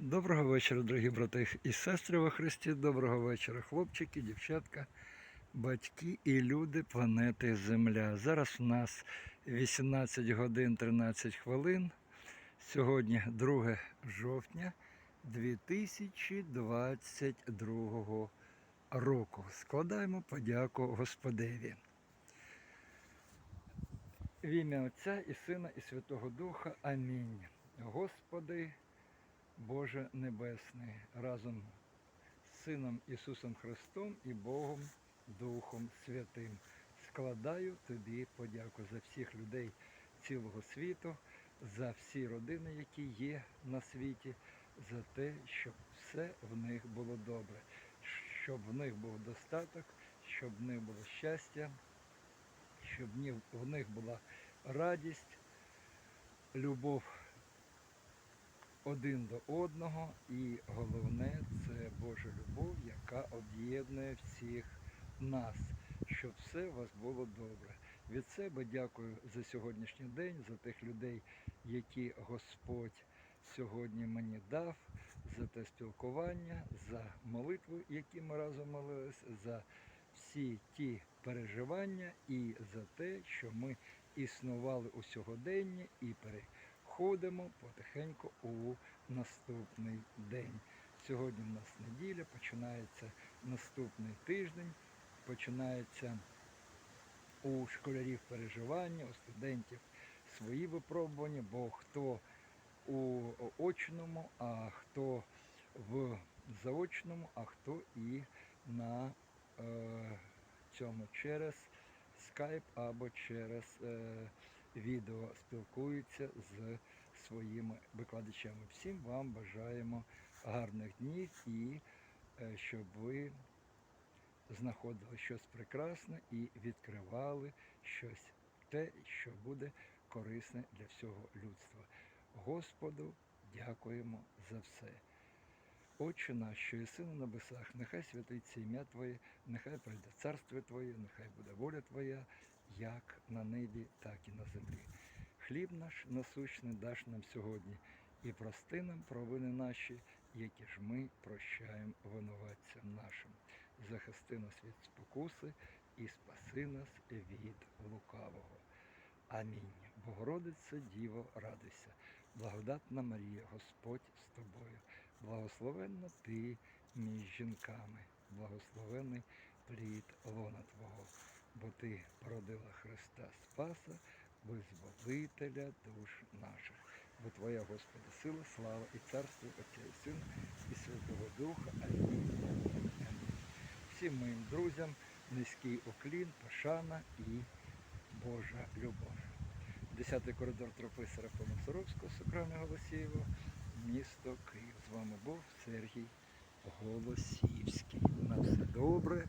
Доброго вечора, дорогі брати і сестри во Христі. Доброго вечора, хлопчики, дівчатка, батьки і люди планети Земля. Зараз у нас 18 годин 13 хвилин. Сьогодні 2 жовтня 2022 року. Складаємо подяку Господеві. В ім'я Отця і Сина, і Святого Духа. Амінь. Господи. Боже Небесний, разом з Сином Ісусом Христом і Богом Духом Святим. Складаю тобі подяку за всіх людей цілого світу, за всі родини, які є на світі, за те, щоб все в них було добре, щоб в них був достаток, щоб в них було щастя, щоб в них- була радість, любов один до одного, і головне це Божа любов, яка об'єднує всіх нас, щоб все у вас було добре. Від себе дякую за сьогоднішній день, за тих людей, які Господь сьогодні мені дав, за те спілкування, за молитву, які ми разом молились, за всі ті переживання і за те, що ми існували у сьогоденні і переходимо потихеньку у наступний день. Сьогодні в нас неділя, починається наступний тиждень, починається у школярів переживання, у студентів свої випробування, бо хто у очному, а хто в заочному, а хто і на е, цьому через скайп або через е, відео спілкуються з своїми викладачами. Всім вам бажаємо гарних днів і е, щоб ви знаходили щось прекрасне і відкривали щось те, що буде корисне для всього людства. Господу дякуємо за все. Отче наш, що єси на небесах, нехай святиться ім'я Твоє, нехай прийде царство Твоє, нехай буде воля Твоя, як на небі, так і на землі. Хліб наш насущний даш нам сьогодні, і прости нам провини наші, які ж ми прощаємо винуватцям нашим. Захисти нас від спокуси і спаси нас від лукавого. Амінь. Богородице, Діво, радуйся, благодатна Марія, Господь з тобою, благословенна ти між жінками, благословений плід лона бо ти породила Христа Спаса, визволителя душ наших. Бо Твоя, Господи, сила, слава і царство Отця і Сина і Святого Духа. Амінь. Всім моїм друзям низький уклін, пошана і Божа любов. Десятий коридор тропи Серафима Саровського, Сокрами Голосієва, місто Київ. З вами був Сергій Голосіївський. На все добре,